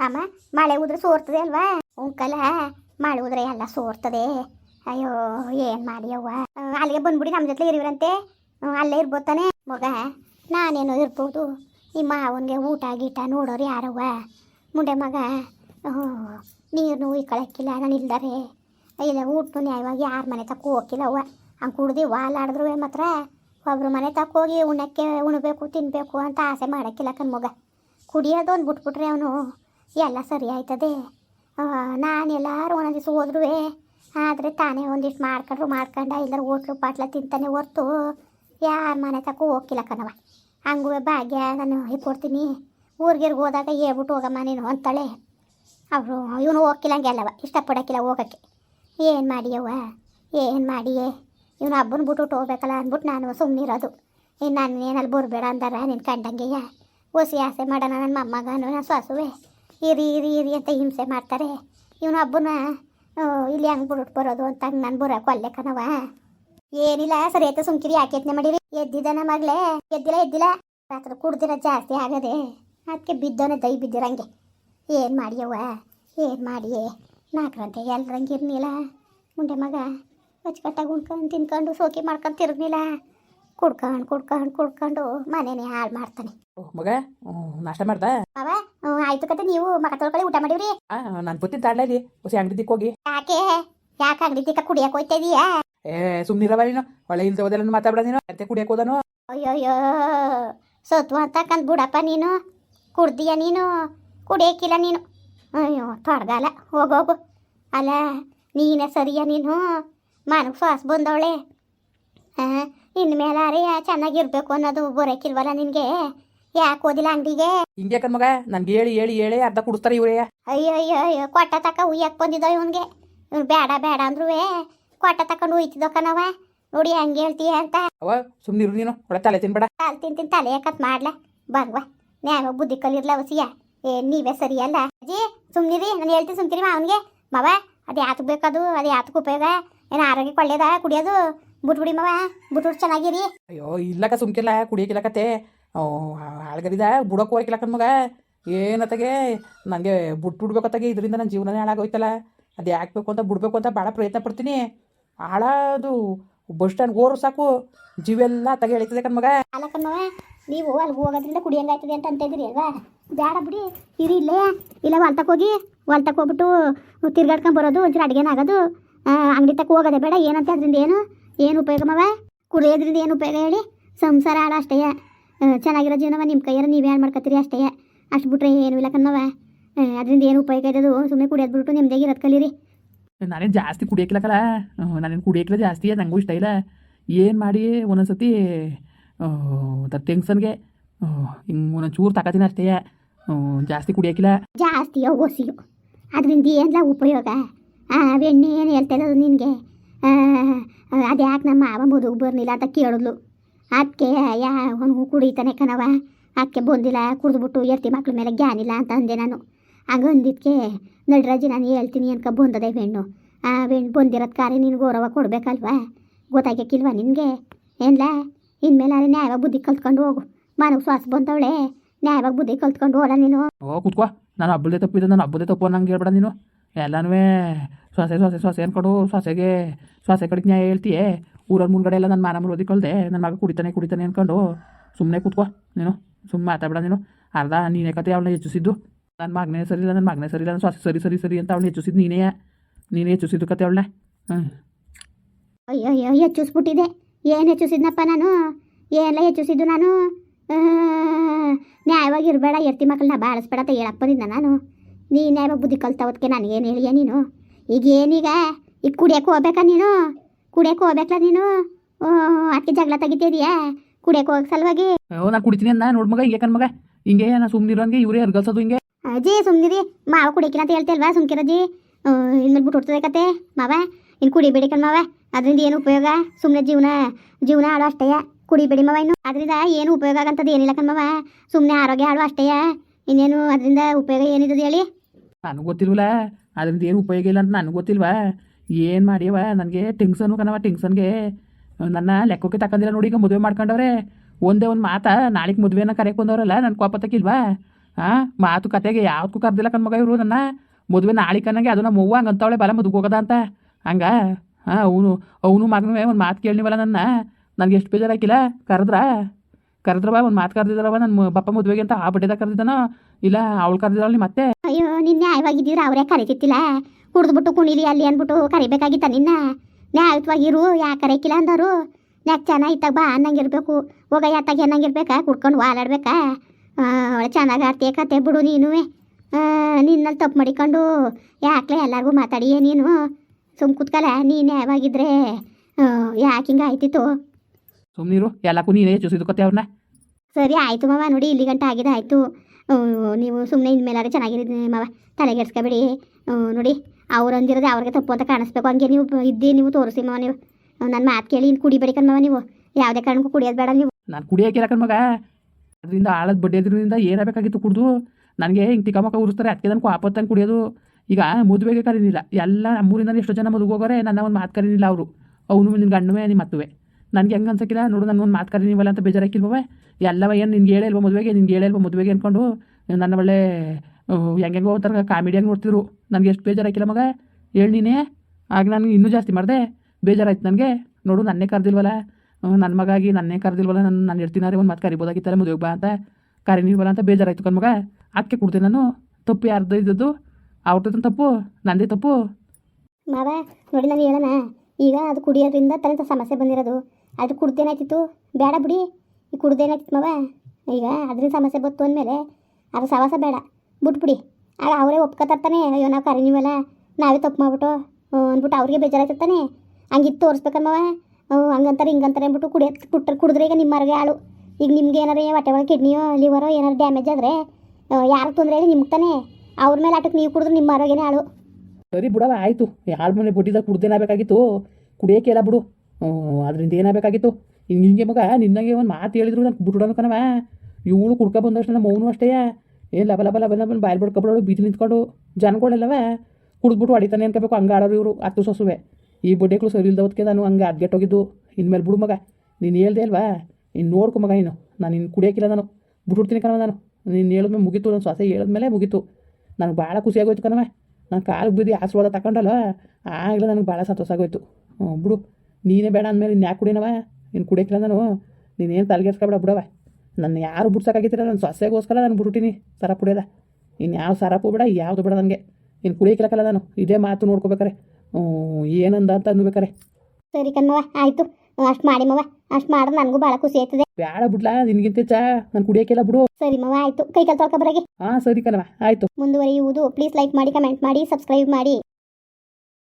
ಅಮ್ಮ, ಮಳೆ ಉದ್ರೆ ಸೋರ್ತದೆ ಅಲ್ವಾ? ಉಂಕಲ ಮಳೆ ಉದ್ರೆ ಎಲ್ಲ ಸೋರ್ತದೆ. ಅಯ್ಯೋ, ಏನು ಮಾಡಿ ಅವ್ವ? ಅಲ್ಲಿಗೆ ಬಂದ್ಬಿಡಿ ನಮ್ಮ ಜೊತೆ ಇರಿವ್ರಂತೆ. ಅಲ್ಲೇ ಇರ್ಬೋತಾನೆ ಮಗ, ನಾನೇನೋ ಇರ್ಬೋದು. ಈ ಮಾವನಿಗೆ ಊಟ ಗೀಟ ನೋಡೋರು ಯಾರವ್ವ? ಮುಂಡೆ ಮಗ ನೀರು ಕಳಕ್ಕಿಲ್ಲ ನಾನು ಇಲ್ದಾರೆ. ಇಲ್ಲ ಊಟ ನ್ಯಾಯವಾಗಿ ಯಾರ ಮನೆ ತಕ್ಕ ಹೋಗಿಲ್ಲ ಅವ್ವ. ಹಂಗೆ ಕುಡ್ದು ವಾಲಾಡಿದ್ರು ಮಾತ್ರ? ಒಬ್ರು ಮನೆ ತಕ್ಕ ಹೋಗಿ ಉಣ್ಣಕ್ಕೆ ಉಣಬೇಕು ತಿನ್ನಬೇಕು ಅಂತ ಆಸೆ ಮಾಡೋಕ್ಕಿಲ್ಲ ಕಣ್ ಮಗ. ಕುಡಿಯೋದು ಒಂದು ಬಿಟ್ಬಿಟ್ರೆ ಅವನು. ಎಲ್ಲ ಸರಿ ಆಯ್ತದೆ. ನಾನು ಎಲ್ಲರೂ ಒಂದೊಂದು ದಿವಸ ಹೋದ್ರೂ ಆದರೆ ತಾನೇ ಒಂದಿಷ್ಟು ಮಾಡ್ಕೊಂಡ್ರು, ಮಾಡ್ಕೊಂಡ ಇಲ್ಲರ ಹೋಟ್ಲು ಪಾಟ್ಲ ತಿಂತಾನೆ ಹೊರ್ತು. ಯಾರ ಮನೆ ತಕ್ಕ ಹೋಗಿಲ್ಲ ಕಣವ ಹಂಗೂ ಭಾಗ್ಯ ನಾನು ಹೋಗ್ಕೊಡ್ತೀನಿ ಊರಿಗೆ ಹೋದಾಗ ಹೇಳ್ಬಿಟ್ಟು ಹೋಗಮ್ಮ ನೀನು ಅಂತಾಳೆ. ಅವರು, ಇವನು ಹೋಗಿಲ್ಲ ಹಂಗೆಲ್ಲವ ಇಷ್ಟಪಡೋಕ್ಕಿಲ್ಲ ಹೋಗೋಕ್ಕೆ. ಏನು ಮಾಡಿಯವ್ವ? ಏನು ಮಾಡಿಯೇ? ಇವನು ಹಬ್ಬನ ಬಿಟ್ಬಿಟ್ಟು ಹೋಗ್ಬೇಕಲ್ಲ ಅಂದ್ಬಿಟ್ಟು ನಾನು ಸುಮ್ಮನಿರೋದು ಇನ್ನು ನಾನು ಏನಲ್ಲಿ ಬರಬೇಡ ಅಂದಾರ ನಿನ್ನ ಕಂಡಂಗೆಯ? ಹೊಸಿ ಆಸೆ ಮಾಡೋಣ ನನ್ನ ಮೊಮ್ಮಗನು ನನ್ನ ಸೊಸುವೆ. ಇರಿ ಇರಿ ಇರಿ ಅಂತ ಹಿಂಸೆ ಮಾಡ್ತಾರೆ. ಇವನು ಹಬ್ಬನ ಇಲ್ಲಿ ಹಂಗೆ ಬಿಡುಟ್ ಬರೋದು ಅಂತ ಹಂಗೆ ನಾನು ಬರೋಕೆ ಅಲ್ಲೇ ಕಣವ ಏನಿಲ್ಲ, ಸರಿ ಆಯ್ತು, ಸುಮ್ಕಿರಿ, ಯಾಕೆ ಮಾಡಿರಿ? ಎದ್ದಿದ ಮಗಳೇ? ಎದ್ದಿಲ್ಲ ಎದ್ದಿಲ್ಲ. ರಾತ್ರಿ ಕುಡ್ದಿರ ಜಾಸ್ತಿ ಆಗದೆ. ಅದಕ್ಕೆ ಬಿದ್ದವನೇ ದೈ ಬಿದ್ದಿರಂಗೆ. ಏನು ಮಾಡಿಯವ್ವ? ಏನು ಮಾಡಿಯೇ? ನಾಲ್ಕರಂತೆ ಎಲ್ರಂಗೆ ಇರ್ನಿಲ್ಲ. ಮುಂಡೆ ಮಗ, ಅಚ್ಚುಕಟ್ಟಾಗಿ ಉಣ್ಕೊಂಡು, ತಿನ್ಕೊಂಡು, ಸೋಕಿ ಮಾಡ್ಕೊಂಡು ತಿರ್ನಿಲ್ಲ ಕುಡ್ಕೊಂಡು ಕುಡ್ಕೊಂಡು ಕುಡ್ಕೊಂಡು ಮನೇನೆ ಹಾಳು ಮಾಡ್ತಾನೆ. ಓ ಮಗ ನಾಷ್ಟ ಮಾಡ್ದ? ಅವ ಆಯ್ತು ಕತೆ ನೀವು ಮಗ ತೊಳ್ಕೊಳ್ಳಿ ಊಟ ಮಾಡಿವ್ರಿ. ಆ ನಾನು ಬತ್ತೀನಿ ತಾಡ್ಲ ಹೊಸ ಅಂಗಡಿ ದಿಕ್ಕ ಹೋಗಿ. ಯಾಕೆ? ಯಾಕೆ ಅಂಗಡಿ ದಿಕ್ಕ ಕುಡಿಯಕ್ಕೆ ಹೋಯ್ತಾ ಇದೀಯಾ? ಏ ಸುಮ್ಮನಿರವ ನೀನು ಒಳ್ಳೆ ಇಲ್ದ ಹೋದಲ್ಲ ಮಾತಾಡ್ಬೇಡ ನೀನು ಮತ್ತೆ ಕುಡಿಯಕ್ಕೆ ಹೋದನು. ಅಯ್ಯೋಯ್ಯೋ ಸತ್ವ ಅಂತಕ್ಕಂತ ಬುಡಪ್ಪ ನೀನು ಕುಡ್ದೀಯ ನೀನು ಕುಡಿಯಕ್ಕಿಲ್ಲ ನೀನು. ಅಯ್ಯೋ ತೊಡಗಲ್ಲ ಹೋಗೋಗು ಅಲ್ಲ ನೀನೇ ಸರಿಯ ನೀನು ಮನಗೆ ಶ್ವಾಸ ಬಂದವಳೆ. ಹಾಂ ಇನ್ಮೇಲಾರೆ ಚೆನ್ನಾಗಿರ್ಬೇಕು ಅನ್ನೋದು ಬರಕಿಲ್ವಲ್ಲ ನಿನಗೆ? ಯಾಕೆ ಓದಿಲ್ಲ ಅಂಗಡಿಗೆ? ಹಿಂಗೆ ಮಗ? ನನ್ಗೆ ಹೇಳಿ ಹೇಳಿ ಹೇಳಿ ಅರ್ಧ ಕುಡಿಸ್ತಾರೆ ಇವ್ರೆ. ಅಯ್ಯೋ ಅಯ್ಯೋ ಅಯ್ಯೋ ಕೊಟ್ಟ ತಕ ಉಯ್ಯಕ್ಕೆ ಬಂದಿದ್ದೋ ಇವನ್ಗೆ. ಇವ್ನು ಬೇಡ ಬೇಡ ಅಂದ್ರೂ ಕೊಟ್ಟ ತಕೊಂಡು ಉಯ್ತಿದ್ದೋ ಕಣವ ನೋಡಿ ಹಂಗೆ ಹೇಳ್ತೀಯ ಅಂತ. ಅವ ಸುಮ್ಮನಿರು ನೀನು. ಒಳ್ಳೆ ತಲೆ ತಿನ್ಬೇಡ. ಕಾಲು ತಿಂತೀನಿ ತಲೆ ಯಾಕತ್ ಮಾಡ್ಲೆ. ಬಂಗ್ವ ನ್ಯಾಗ ಬುದ್ಧಿ ಕಲಿರ್ಲ ವಸಿಯ. ಏ ನೀವೇ ಸರಿ ಅಲ್ಲ? ಅಜ್ಜಿ ಸುಮ್ನಿರಿ ನಾನು ಹೇಳ್ತೀನಿ ಸುಮ್ತಿರಿ ಅವನಿಗೆ ಮವ ಅದು ಯಾತಕ್ಕೆ ಬೇಕದು ಅದು? ಯಾತಕ್ಕೆ ಉಪಯೋಗ? ಏನು ಆರೋಗ್ಯಕ್ಕೆ ಒಳ್ಳೇದ? ಕುಡಿಯೋದು? ಬಿಟ್ಬಿಡಿ ಮವ ಬಿಟ್ಬಿಟ್ಟು ಚೆನ್ನಾಗಿರಿ. ಅಯ್ಯೋ ಇಲ್ಲಕ ಸುಮ್ಕಿಲ್ಲ ಕುಡಿಯಕ್ಕಿಲ್ಲಕತ್ತೆ ಹಾಳ್ಗರಿದ ಬುಡಕ್ಕೆ ಹೋಗಿಲ್ಲಕ ಮಗ. ಏನತ್ತಾಗೆ ನನಗೆ ಬುಟ್ಟು ಬಿಡ್ಬೇಕತ್ತಾಗೆ ಇದರಿಂದ ನನ್ನ ಜೀವನನೇ ಹಾಳಾಗೋಯ್ತಲ್ಲ. ಅದು ಯಾಕೆ ಬೇಕು ಅಂತ ಬಿಡ್ಬೇಕು ಅಂತ ಭಾಳ ಪ್ರಯತ್ನ ಪಡ್ತೀನಿ. ಹಾಳಾದು ಬಸ್ ಸ್ಟ್ಯಾಂಡ್ ಹೋರು ಸಾಕು. ಜೀವೆಲ್ಲ ತಗೆ ಎಳಿತದೆ ಕಣ್ ಮಗ. ಅಲ್ಲ ಕಣ್ಣವ ನೀವು ಅಲ್ಲಿ ಹೋಗೋದ್ರಿಂದ ಕುಡಿಯಂಗಾಯ್ತದೆ ಅಂತ ಅಂತ ಇದ್ರಿ ಅಲ್ವಾ? ಬೇಡ ಬಿಡಿ ಇರಿ ಇಲ್ಲೇ. ಇಲ್ಲ ಹೊಲ್ತಕ್ಕೆ ಹೋಗಿ ಹೊಲ್ತಕ್ಕೆ ಹೋಗ್ಬಿಟ್ಟು ತಿರ್ಗಾಡ್ಕೊಂಡು ಬರೋದು ಒಂಚೂರು ಅಡುಗೆನ ಆಗೋದು ಅಂಗಡಿ ತಕ್ಕ ಹೋಗೋದೆ ಬೇಡ ಏನಂತ ಅದರಿಂದ ಏನು? ಏನು ಉಪಯೋಗ ಮವ ಕುಡಿಯೋದ್ರಿಂದ ಏನು ಉಪಯೋಗ ಹೇಳಿ? ಸಂಸಾರ ಆಡ ಅಷ್ಟೇ. ಚೆನ್ನಾಗಿರೋ ಜೀವನವ ನಿಮ್ಮ ಕೈಯಾರ ನೀವು ಹಾಳು ಮಾಡ್ಕೊತೀರಿ ಅಷ್ಟೇ. ಅಷ್ಟು ಬಿಟ್ರೆ ಏನು ಇಲ್ಲ ಕಣ್ಣವ ಅದರಿಂದ ಏನು ಉಪಯೋಗ ಇದ್ದದು ಸುಮ್ಮನೆ ಕುಡಿಯೋದು ಬಿಟ್ಟು ನಿಮ್ದಾಗಿ ಇರೋದು ಕಲೀರಿ. ನಾನೇನು ಜಾಸ್ತಿ ಕುಡಿಯಕ್ಕಿಲ್ಲಕಲ್ಲ ನಾನೇನು ಕುಡಿಯಕ್ಕಿಲ್ಲ ಜಾಸ್ತಿ ನಂಗೂ ಇಷ್ಟ ಇಲ್ಲ. ಏನು ಮಾಡಿ ಒಂದೊಂದ್ಸತಿ ತೆಂಗ್ಸನ್ಗೆ ಹಿಂಗೆ ಒಂದೊಂದು ಚೂರು ತಗೋತೀನಿ ಅಷ್ಟೇ ಜಾಸ್ತಿ ಕುಡಿಯಕ್ಕಿಲ್ಲ. ಜಾಸ್ತಿಯೋ ಓಸಿಯೋ. ಅದರಿಂದ ಏನಿಲ್ಲ ಉಪಯೋಗ? ಆ ಎಣ್ಣೆ ಏನು ಹೇಳ್ತಾ ಇರೋದು ನಿನಗೆ? ಅದು ಯಾಕೆ ನಮ್ಮ ಮಾವ ಮದುವೆ ಬರ್ಲಿಲ್ಲ ಅಂತ ಕೇಳಿದ್ಲು. ಅದಕ್ಕೆ ಯಾ ಅವನು ಕುಡಿತಾನೆ ಕಣವ ಅದಕ್ಕೆ ಬಂದಿಲ್ಲ, ಕುಡಿದ್ಬಿಟ್ಟು ಎರ್ತಿ ಮಕ್ಳ ಮೇಲೆ ಜ್ಞಾನಿಲ್ಲ ಅಂತ ಅಂದೆ ನಾನು. ಹಂಗೆ ಅಂದಿದ್ದಕ್ಕೆ ನಡ್ರಾಜಿ ನಾನು ಹೇಳ್ತೀನಿ ಅನ್ಕ ಬಂದದೆ ಹೆಣ್ಣು. ಆ ಹೆಣ್ಣು ಬಂದಿರೋದು ಕಾರಿ ನೀನು ಗೌರವ ಕೊಡಬೇಕಲ್ವಾ? ಗೊತ್ತಾಗ್ಯಾಕಿಲ್ವಾ ನಿನಗೆ? ಏನ್ಲ? ಇನ್ಮೇಲೆ ಅಲ್ಲಿ ನ್ಯಾಯವಾಗಿ ಬುದ್ಧಿ ಕಲ್ತ್ಕೊಂಡು ಹೋಗು. ಮನಗೆ ಶ್ವಾಸ ಬಂದವಳೆ. ನ್ಯಾಯವಾಗಿ ಬುದ್ಧಿ ಕಲ್ತ್ಕೊಂಡು ಹೋಗ ನೀನು. ಓ, ಕೂತ್ಕೋ. ನಾನು ಹಬ್ಬದೇ ತಪ್ಪಿದೆ ನಾನು ಹಬ್ಬದೇ ತಪ್ಪು ನಂಗೆ ಹೇಳ್ಬೇಡ ನೀನು. ಎಲ್ಲನೂ ಸೊಸೆ ಸೊಸೆ ಸೊಸೆ ಅನ್ಕೊಂಡು ಸೊಸೆಗೆ, ಸೊಸೆ ಕಡೆಗೆ ನ್ಯಾಯ ಹೇಳ್ತೀಯೇ? ಊರಲ್ಲಿ ಮುಂದ್ಗಡೆ ಎಲ್ಲ ನನ್ನ ಮಾನ ಮುರೋದಿ ನನ್ನ ಮಗ ಕುಡಿತಾನೆ ಕುಡಿತಾನೆ ಅನ್ಕೊಂಡು ಸುಮ್ಮನೆ ಕೂತ್ಕೋ ನೀನು ಸುಮ್ಮನೆ ಮಾತಾಡ್ಬೇಡ ನೀನು. ಅರ್ಧ ನೀನೇ ಕತೆ ಅವಳನ್ನ ಹೆಚ್ಚಿಸಿದ್ದು. ನನ್ನ ಮಗನೇ ಸರಿ ಇಲ್ಲ ನನ್ನ ಮಗನೇ ಸರಿ ಇಲ್ಲ ನನ್ನ ಸರಿ ಸರಿ ಸರಿ ಅಂತ ಅವಳು ಹೆಚ್ಚಿಸಿದ್ದು ನೀನೇ. ನೀನೇ ಹೆಚ್ಚಿಸಿದ್ದು ಕತೆ ಅವಳನ್ನ ಹ್ಞೂ ಅಯ್ಯೋ ಅಯ್ಯೋ, ಹೆಚ್ಚಿಸ್ಬಿಟ್ಟಿದೆ. ಏನು ಹೆಚ್ಚಿಸಿದ್ನಪ್ಪ ನಾನು? ಏನೆಲ್ಲ ಹೆಚ್ಚಿಸಿದ್ದು ನಾನು? ನ್ಯಾಯವಾಗಿ ಇರಬೇಡ ಎರ್ತಿ ಮಕ್ಕಳನ್ನ ಬಾಳಿಸ್ಬೇಡ ಅಂತ ಹೇಳಕ್ ಬಂದಿದ್ದ ನಾನು. ನೀ ನ್ಯಾಯವಾಗಿ ಬುದ್ಧಿ ಕಲ್ತಾವತ್ಕೆ ನಾನು ಏನು ಹೇಳಿಯ ನೀನು? ಈಗ ಏನೀಗ ಈಗ ಕುಡಿಯಕ್ಕೆ ಹೋಗ್ಬೇಕಾ ನೀನು? ಕುಡಿಯಕ್ಕೆ ಹೋಗ್ಬೇಕಲ್ಲ ನೀನು? ಓ ಅದಕ್ಕೆ ಜಗಳ ತೆಗಿತಿದೀಯಾ? ಕುಡಿಯಕ್ಕೆ ಹೋಗಕ್ಕೆ ಸಲುವಾಗಿ. ನಾನು ಕುಡಿತೀನಿ ಅನ್ನ ನೋಡ್ ಮಗ ಹಿಂಗೆ ಮಗ. ಹಿಂಗೆ ನಾನು ಸುಮ್ಮನಿರೋಂಗೆ ಇವರೇ ಅರ್ಗಲ್ಸೋದು ಹಿಂಗೆ. ಅಜ್ಜಿ ಸುಮ್ಮನಿರಿ ಮಾವ ಕುಡಿಕಿಲ್ಲ ಅಂತ ಹೇಳ್ತೇಲ್ವಾ ಸುಮ್ಕಿರಜ್ಜಿ ಇನ್ಮೇಲೆ ಬಿಟ್ಟು ಹೊಡ್ತದೆ ಕತೆ. ಮಾವ ಇನ್ನು ಕುಡಿಬೇಡಿ ಕಣ್ ಮಾವ. ಅದರಿಂದ ಏನು ಉಪಯೋಗ? ಸುಮ್ಮನೆ ಜೀವನ ಜೀವನ ಹಾಳು ಅಷ್ಟೇ ಕುಡಿಬೇಡಿ ಮಾವ ಇನ್ನು. ಅದರಿಂದ ಏನು ಉಪಯೋಗ ಆಗಂಥದ್ದು ಏನಿಲ್ಲ ಕಣ್ ಮಾವ. ಸುಮ್ಮನೆ ಆರೋಗ್ಯ ಹಾಳು ಅಷ್ಟೇ ಇನ್ನೇನು ಅದರಿಂದ ಉಪಯೋಗ ಏನಿದೆ ಹೇಳಿ? ನನಗೆ ಗೊತ್ತಿಲ್ವಲ್ಲ ಅದರಿಂದ ಏನು ಉಪಯೋಗ ಇಲ್ಲ ಅಂತ ನನಗೆ ಗೊತ್ತಿಲ್ವಾ? ಏನು ಮಾಡ್ಯವ? ನನಗೆ ಟೆನ್ಷನು ಕಣವ ಟೆನ್ಸನ್ಗೆ ನನ್ನ ಲೆಕ್ಕಕ್ಕೆ ತಕ್ಕಂದಿಲ್ಲ ನೋಡಿ ಈಗ ಮದುವೆ ಮಾಡ್ಕೊಂಡವ್ರೆ. ಒಂದೇ ಒಂದು ಮಾತಾ, ನಾಳೆಗೆ ಮದುವೆನ ಕರೆಯಕ್ಕೆ ಬಂದವರಲ್ಲ ನನ್ನ ಕೋಪ ತಕ್ಕಿಲ್ವಾ? ಹಾಂ ಮಾತು ಕತೆಗೆ ಯಾವ್ದಕ್ಕೂ ಕರ್ದಿಲ್ಲ ಕಣ್ಮಗ ಇವರು ನನ್ನ. ಮದುವೆ ನಾಳೆ ಕನ್ನಂಗೆ ಅದು ನಮ್ಮ ಅವ್ವ ಬಲ ಮದುವೆ ಹೋಗೋದ ಅಂತ. ಹಂಗ? ಹಾಂ ಅವನು ಅವನು ಮಗನೂ ಒಂದು ಮಾತು ಕೇಳಿವಲ್ಲ ನನ್ನ. ನನಗೆ ಎಷ್ಟು ಬೇಜಾರಾಕಿಲ್ಲ ಕರೆದ್ರ? ಕರೆದ್ರವ ಒಂದು ಮಾತು ಕರೆದಿದ್ರವ ನನ್ನ ಪಪ್ಪ ಮದುವೆಗೆ ಅಂತ ಆ ಬಡ್ಡೆದಾಗ ಕರೆದಿದ್ದಾನ? ಇಲ್ಲ, ಅವಳು ಕರೆದಿದ್ದಾಳೆ ಮತ್ತೆ ಅಯ್ಯೋ, ನಿನ್ನ ನ್ಯಾಯವಾಗಿದ್ದೀರ? ಅವರೇ ಕರಿತಿತ್ತಿಲ್ಲ. ಕುಡಿದ್ಬಿಟ್ಟು ಕುಣಿಲಿ ಅಲ್ಲಿ ಅಂದ್ಬಿಟ್ಟು ಕರಿಬೇಕಾಗಿತ್ತ ನಿನ್ನ? ನ್ಯಾಯಯುತವಾಗಿರು ಯಾಕೆ ಕರೆಕಿಲ್ಲ ಅಂದವರು ಯಾಕೆ ಚೆನ್ನಾಗಿತ್ತಾಗ ಬಾ ಅನ್ನಂಗಿರ್ಬೇಕು ಹೋಗ ಯಾತಾಗ ಅನ್ನಂಗಿರ್ಬೇಕಾ ಕುಡ್ಕೊಂಡು ವಾಲಾಡ್ಬೇಕಾ? ಒಳ್ಳೆ ಚೆನ್ನಾಗಿ ಆಡ್ತೀಯ ಕತೆ ಬಿಡು ನೀನು ನಿನ್ನಲ್ಲಿ ತಪ್ಪು ಮಾಡಿಕೊಂಡು ಯಾಕೆ ಎಲ್ಲರಿಗೂ ಮಾತಾಡಿಯೇ ನೀನು? ಸುಮ್ ಕುತ್ಕಲ ನೀ ಯಾವಾಗಿದ್ರೆ ಯಾಕೆ ಹಿಂಗೆ ಆಯ್ತಿತ್ತು? ಸುಮ್ಮನಿರು ಎಲ್ಲಕ್ಕೂ ನೀನೇ ಚೂಸಿದ್ಕೊತ್ತೆ ಅವ್ರನ್ನ. ಸರಿ ಆಯಿತು ಮಾವ ನೋಡಿ ಇಲ್ಲಿ ಗಂಟೆ ಆಗಿದೆ ಆಯಿತು. ನೀವು ಸುಮ್ಮನೆ ಇನ್ಮೇಲಾದ್ರೆ ಚೆನ್ನಾಗಿರಿದ್ದೀನಿ ಮಾವ ತಲೆಗೆಡ್ಸ್ಕೊಬೇಡಿ ನೋಡಿ ಅವ್ರು ಅಂದಿರೋದು ಅವ್ರಿಗೆ ತಪ್ಪು ಅಂತ ಕಾಣಿಸ್ಬೇಕು. ಹಂಗೆ ನೀವು ಇದ್ದಿ ನೀವು ತೋರಿಸಿ ಮಾವ ನೀವು. ನನ್ನ ಮಾತು ಕೇಳಿ ಇನ್ನು ಕುಡಿಬೇಡಿ ಮಾವ ನೀವು. ಯಾವುದೇ ಕಾರಣಕ್ಕೂ ಕುಡಿಯೋದು ಬೇಡ ನೀವು. ನಾನು ಕುಡಿಯೋಕೆ ಮಗ. ಅದರಿಂದ ಆಳದ ಬಡ್ಡಿ ಅದರಿಂದ ಏನಾಗಬೇಕಾಗಿತ್ತು ಕುಡಿದು? ನನಗೆ ಹಿಂಗೆ ತಿಕ್ಕಮಕ್ಕ ಉರಿಸ್ತಾರೆ ಅದಕ್ಕೆ ನನಗೆ ಆಪತ್ತಂಗೆ ಕುಡಿಯೋದು. ಈಗ ಮದುವೆಗೆ ಕರೀನಿಲ್ಲ. ಎಲ್ಲ ನಮ್ಮೂರಿಂದ ಎಷ್ಟೋ ಜನ ಮದುವೆ ಹೋಗೋರೆ ನನ್ನ ಒಂದು ಮಾತು ಕರೀನಿಲ್ಲ ಅವರು. ಅವನು ನಿನ್ನ ಗಂಡುವೆ ನಿಮ್ಮ ಮತ್ತುವೆ. ನನಗೆ ಹೆಂಗೆ ಅನ್ಸಕ್ಕಿಲ್ಲ. ನೋಡು ನನ್ನ ಒಂದು ಮಾತು ನೀವಲ್ಲ ಅಂತ ಬೇಜಾರಾಕಿಲ್ವವ ಎಲ್ಲವ ಏನು ನಿನ್ಗೆ ಹೇಳೇ ಇಲ್ವ ಮದುವೆಗೆ? ನಿನ್ಗೆ ಹೇಳೇ ಇಲ್ವ ಮದುವೆಗೆ ಅಂದ್ಕೊಂಡು ನನ್ನ ಒಳ್ಳೆ ಹೆಂಗೆಂಗೋ ಒಂಥರ ಕಾಮಿಡಿಯಾಗಿ ನೋಡ್ತಿದ್ರು. ನನಗೆ ಎಷ್ಟು ಬೇಜಾರಾಕಿಲ್ಲ ಮಗ. ಹೇಳಿ ನೀನೇ. ಆಗ ನನಗೆ ಇನ್ನೂ ಜಾಸ್ತಿ ಮಾಡಿದೆ. ಬೇಜಾರಾಯ್ತು ನನಗೆ. ನೋಡು, ನನ್ನೇ ಕರೆದಿಲ್ವಲ್ಲ. ನನ್ನ ಮಗಾಗಿ ನನ್ನೇ ಕರೆದಿಲ್ವಲ್ಲ. ನಾನು ನಾನು ಇರ್ತೀನಾರೆ ಒಂದು ಮಾತು ಕರಿಬೋದಾಗಿತ್ತಲ್ಲ, ಮದುವೆಗೆ ಬಾ ಅಂತ. ಕರೀನಿಲ್ವಲ್ಲ ಅಂತ ಬೇಜಾರಾಯ್ತು ಕಣ್ಮಗ ಅದಕ್ಕೆ ಕೊಡ್ತೀನಿ ನಾನು ತಪ್ಪು ಯಾರ್ದು ಇದ್ದದ್ದು? ಅವ್ರದ್ದು ತಪ್ಪು? ನಂದೇ ತಪ್ಪು? ಮಾವ, ನೋಡಿ ನಾನು ಹೇಳೋಣ. ಈಗ ಅದು ಕುಡಿಯೋದ್ರಿಂದ ತನಕ ಸಮಸ್ಯೆ ಬಂದಿರೋದು. ಅದು ಕುಡ್ದೇನಾಯ್ತಿತ್ತು? ಬೇಡ ಬಿಡಿ. ಈ ಕುಡ್ದೇನಾಯ್ತಿತ್ತು ಮಾವ. ಈಗ ಅದ್ರ ಸಮಸ್ಯೆ ಬತ್ತು ಅಂದಮೇಲೆ ಅದು ಸವಾಸ ಬೇಡ. ಬಿಟ್ಬಿಡಿ ಆಗ ಅವರೇ ಒಪ್ಕೊತಾರ್ತಾನೆ. ಅಯ್ಯೋ, ನಾವು ಕರೀನಿವಲ್ಲ ನೀವಲ್ಲ. ನಾವೇ ತಪ್ಪು ಮಾಡ್ಬಿಟ್ಟು ಅಂದ್ಬಿಟ್ಟು ಅವ್ರಿಗೆ ಬೇಜಾರಾಯ್ತಾನೆ ಹಂಗಿತ್ತು ತೋರಿಸ್ಬೇಕಮ್ಮವ ಹಂಗಂತಾರೆ, ಹಿಂಗಂತಾರೆ ಅಂದ್ಬಿಟ್ಟು ಕುಡಿಯ ಕುಟ್ರೆ ಕುಡಿದ್ರೆ ಈಗ ನಿಮ್ಮ ಮರಗೆ ಆಳು ಈಗ ನಿಮ್ಗೆ ಏನಾರು ಹೊಟ್ಟೆ ಒಳಗೆ ಕಿಡ್ನಿಯೋ ಲಿವರೋ ಏನಾರು ಡ್ಯಾಮೇಜ್ ಆದರೆ ಯಾರು ತೊಂದರೆ ಹೇಳಿ ನಿಮ್ಗೆ ತಾನೇ. ಅವ್ರ ಮೇಲೆ ಆಟಕ್ಕೆ ನೀವು ಕುಡಿದ್ರೆ ನಿಮ್ಮ ಆರೋಗ್ಯನೇ ಆಳು ಸರಿ ಬಿಡವ, ಆಯಿತು. ಯಾರು ಮನೆ ಬಿಟ್ಟಿದ್ದ ಕುಡ್ದೇನಾಗಬೇಕಾಗಿತ್ತು. ಕುಡಿಯೋಕೆ ಇಲ್ಲ ಬಿಡು. ಅದರಿಂದ ಏನಾಗಬೇಕಾಗಿತ್ತು? ಹಿಂಗೆ ಹಿಂಗೆ ಮಗ, ನಿನ್ನಗೆ ಒಂದು ಮಾತು ಹೇಳಿದ್ರು ನಾನು ಬಿಟ್ಬಿಡೋನು ಕಣವ ಇವಳು ಕುಡ್ಕ ಬಂದಷ್ಟು ನಮ್ಮ ಮೌನು ಅಷ್ಟೇ. ಏನು ಲಬ ಲಬ ಲಬ ಲಬ ಬಿಟ್ಟು ಬಿಡ್ಕೊಬಿಡೋಳು ಬೀದಿ ನಿಂತ್ಕೊಂಡು ಜನಗಳೆಲ್ಲವ ಕುಡಿದ್ಬಿಟ್ಟು ಹೊಡಿತಾನೆ ಅನ್ಕೋಬೇಕು ಹಂಗೆ ಆಡೋರು ಇವರು, ಹತ್ತು ಸೊಸುವೆ. ಈ ಬಡ್ಡೆಗಳು ಸರಿ ಇಲ್ದವತ್ತಿಗೆ ನಾನು ಹಂಗೆ ಅದ್ಗೆಟ್ಟೋಗಿದ್ದು ಇನ್ಮೇಲೆ ಬಿಡು ಮಗ. ನೀನು ಹೇಳ್ದೆ ಅಲ್ವಾ? ಇನ್ನು ನೋಡ್ಕೊ ಮಗ ಇನ್ನು ನಾನು ಇನ್ನು ಕುಡಿಯೋಕ್ಕಿಲ್ಲ ನಾನು. ಬಿಟ್ಬಿಡ್ತೀನಿ ಕಣವ ನಾನು. ನೀನು ಹೇಳಿದ್ಮೇಲೆ ಮುಗೀತು ನನ್ನ ಸೊಸೆ ಹೇಳಿದ್ಮೇಲೆ ಮುಗೀತು. ನನಗೆ ಭಾಳ ಖುಷಿಯಾಗೋಯ್ತು ಕಣವ ನಾನು ಕಾಲಿಗೆ ಬಿದ್ದು ಆಶೀರ್ವಾದ ತಗೊಂಡಲ್ಲ ಆಗಲೇ ನನಗೆ ಭಾಳ ಸಂತೋಷ ಆಗೋಯ್ತು. ಹ್ಞೂ, ಬಿಡು. ನೀನೇ ಬೇಡ ಅಂದಮೇಲೆ ಇನ್ನು ಯಾಕೆ ಕುಡಿನವ ಇನ್ನು ಕುಡಿಯಕ್ಕಿಲ್ಲ ನಾನು ನೀನೇನು ತಲೆಗೆಡ್ಸ್ಕೊಬೇಡ ಬಿಡವ ನನ್ನ ಯಾರು ಬಿಡ್ಸೋಕ್ಕಾಗಿತ್ತಿಲ್ಲ ನನ್ನ ಸೊಸೆಗೋಸ್ಕರ ನಾನು ಬಿಟ್ಬಿಟ್ಟಿನಿ ಸರ ಕುಡಿಯೋದ. ಇನ್ನು ಯಾವ ಸರಪು ಬೇಡ ಯಾವುದು ಬೇಡ ನನಗೆ. ಇನ್ನು ಕುಡಿಯಕ್ಕಿಲ್ಲಕ್ಕಲ್ಲ ನಾನು. ಇದೇ ಮಾತು ನೋಡ್ಕೋಬೇಕಾರೆ. ಏನಂದ ಅಂತ ಅನ್ಬೇಕಾರೆ ಸರಿ ಕಣ್ಮವ ಆಯಿತು. ಅಷ್ಟು ಮಾಡಿ ಮವ. ಅಷ್ಟು ಮಾಡಿದ್ರೆ ನನಗೂ ಭಾಳ ಖುಷಿ ಆಯ್ತದೆ. ಬೇಡ ಬಿಡ್ಲಾ ನಿನಗಿಂತ ಚಾ ನಾನು ಕುಡಿಯೋಕ್ಕೆಲ್ಲ ಬಿಡು. ಸರಿ ಮವ ಆಯಿತು. ಕೈ ಕಾಲು ತೊಳ್ಕೊಬರಾಗಿ ಹಾಂ ಸರಿ ಕಣವ ಆಯಿತು. ಮುಂದುವರಿಯುವುದು. ಪ್ಲೀಸ್ ಲೈಕ್ ಮಾಡಿ ಕಮೆಂಟ್ ಮಾಡಿ ಸಬ್ಸ್ಕ್ರೈಬ್ ಮಾಡಿ.